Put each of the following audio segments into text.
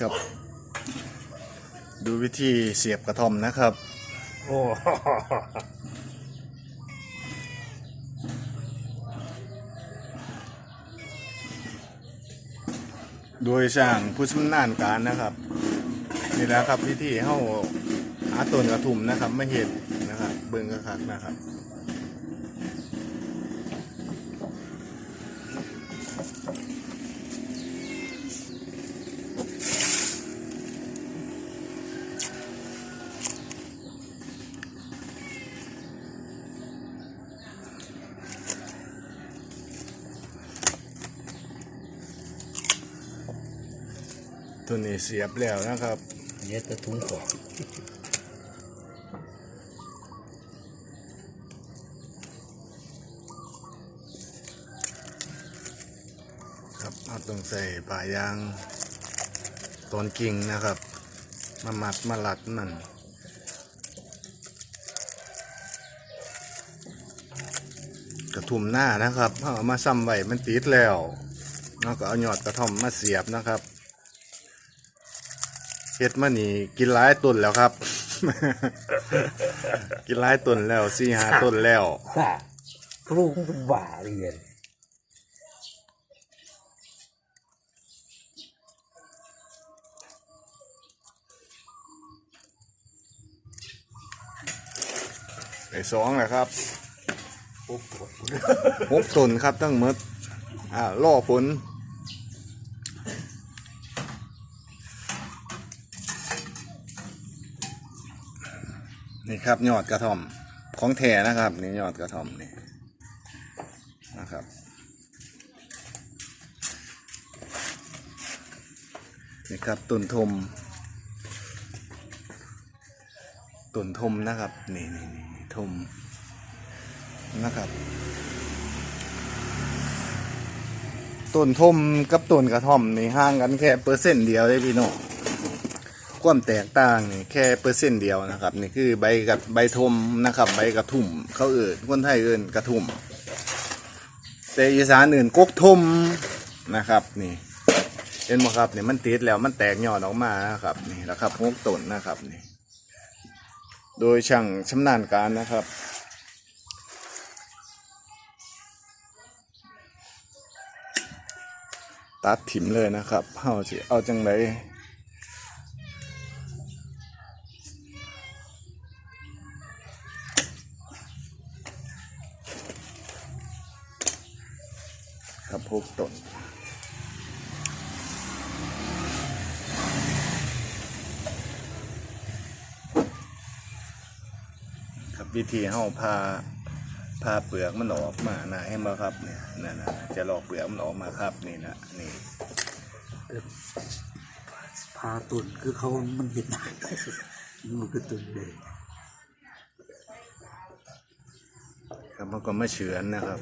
ครับ ดูวิธีเสียบกระท่อมนะครับ โอ้โดยช่างผู้ชำนาญการนะครับนี่แหละครับวิธีเข้าหาต้นกระทุ่มนะครับไม่เห็นนะครับเบิ่งกระคักนะครับ ตัวนี้เสียบแล้วนะครับเนี่ยตะทุงก่อนครับเราต้องใส่ปลายางตอนกิ่งนะครับ มามัดมาลัดมันกระทุ่มหน้านะครับเอามาซ้ำไว้มันติดแล้วแล้วก็เอาหยอดกระท่อมมาเสียบนะครับ เฮ็ดมานี่กินหลายต้นแล้วครับ กินหลายต้นแล้วสี่หาต้นแล้วค่ะครูมันเป็นบ้าเรียนไอ้สองแหละครับโอ้โหหกต้นครับตั้งหมดอ่าล่อผล นี่ครับยอดกระท่อมของแท้นะครับนี่ยอดกระท่อมนี่นะครับนี่ครับต้นทมต้นทมนะครับนี่นี่นี่ทมนะครับ ต้นทมกับต้นกระท่อมนี่ห่างกันแค่เปอร์เซ็นต์เดียวเลยพี่น้อง ความแตกต่างนี่แค่เปอร์เซ็นต์เดียวนะครับ นี่คือใบกับใบทมนะครับ ใบกระทุ่มเขาเอ่นคนไทยเอ่นกระทุ่ม แต่อีสานอื่นกกทมนะครับนี่เห็นไหมครับนี่มันติดแล้วมันแตกยอดออกมานะครับนี่แหละครับหกต้นนะครับนี่โดยช่างชำนาญการนะครับตัดถิ่มเลยนะครับเฮาสิเอาจังไร บพวกต้นครับวิธีเฮาพาพาเปลือกมันออกมานะเห็นบ่ครับเนี่ยนั่นนะจะลอกเปลือกมันออกมาครับนี่นะนี่พาตุนคือเขามันเห็นหน้ามันคือตุนเลยครับมันก็ไม่เฉือนนะครับ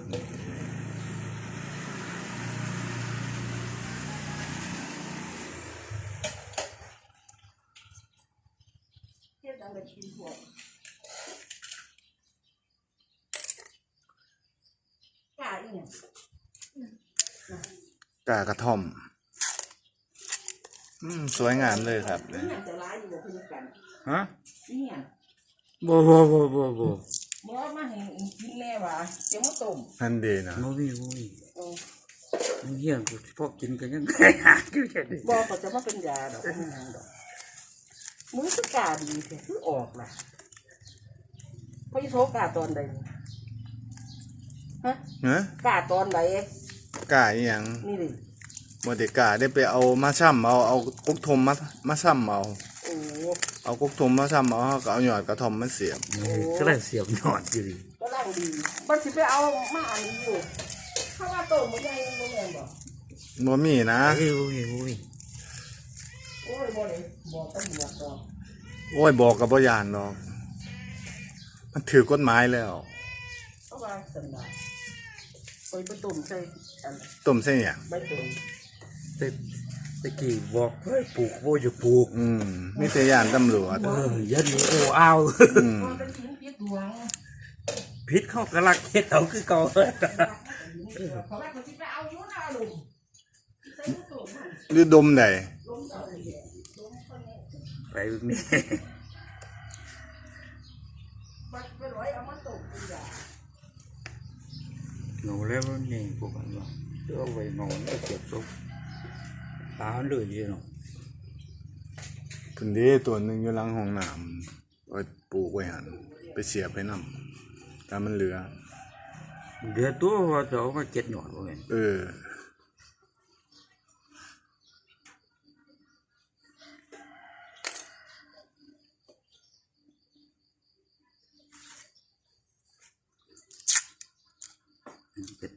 นี่เทียบกันกับกินพวกกาอีเนี่ยกากระท่อม อืม สวยงามเลยครับนี่ยังจะร้ายอยู่กับเพื่อนกันฮะนี่ยังบ่บ่บ่บ่บ่บอกมาให้กินแน่ว่ะเดี๋ยวมาต้มนั่นดีนะบ่มีบ่มีเออมันเฮี้ยนกูพอกินกันยังหาคือแค่นี้บอกก็จะมาเป็นยาดอกไม่นางดอก มือสกาดีเถอะคือออกล่ะพอจะโทรกาตอนใดฮะเนะกาตอนไหนกาอีหยังนี่ดิโมเดกาได้ไปเอามาช่ำเอาเอากุกทมมามาช่ำเอาโอ้เอากุกทมมาช่ำเอาก็เอาหยอดกระท่อมมาเสียบก็เลยเสียบหยอดอยู่ดิก็ร่างดีมันสิไปเอามาอันนี้อยู่ถ้าว่าต้มมันยังบ่แม่นบ่บ่มีนะเอ้ยบ่มีบ่มี โอ้ยบ่ได้บอกตำรวจดอกโอ้ยบอกกับบ่ยานดอกมันถือกฎหมายแล้ว เพราะว่าสันดาลไปไปต้มใส่อันต้มเส้นหยังใบเตยแต่ตะกี้บอกเฮ้ยปลูกบ่อย่าปลูกอืมมีแต่ยานตำรวจเออยันนี่โอ้อ้าวอืมมันเป็นชิ้นพิษดวงพิษเข้ากระลักเฮ็ดเอาคือเก่าเพราะว่าเขาสิไปเอาอยู่นะลุงใส่ลูกโป่งมันหรือดมใดลงเอาเลย ไปแบบนี้มันไปร้อยเอามาตกอีกอย่างหนูแล้วมันนี่พวกมันว่าเดี๋ยวเอาไว้นอนแล้วเก็บศพตาเลยยี่เนาะคุณเด้ตัวหนึ่งอยู่หลังห้องน้ำเอาปลูกไว้หันไปเสียบไปนำแต่มันเหลือ เดี๋ยวตัวว่าจะเอามาเจ็ดหยอดว่าไงเออ เป็น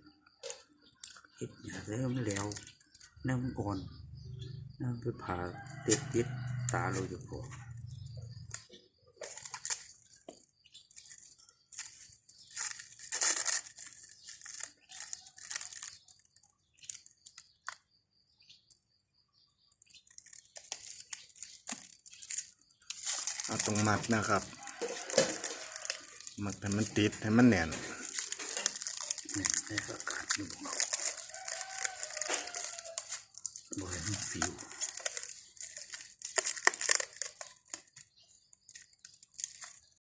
เห็ดหยาแล้วมันแล้วน้ำอ่อนน้ำไปผ่าเต็ดติดตาเราจะพอเอาตรงมัดนะครับ มัดให้มันติดให้มันแน่น นี่ยได้อากาศอยู่บ่เราบริเวณฟิว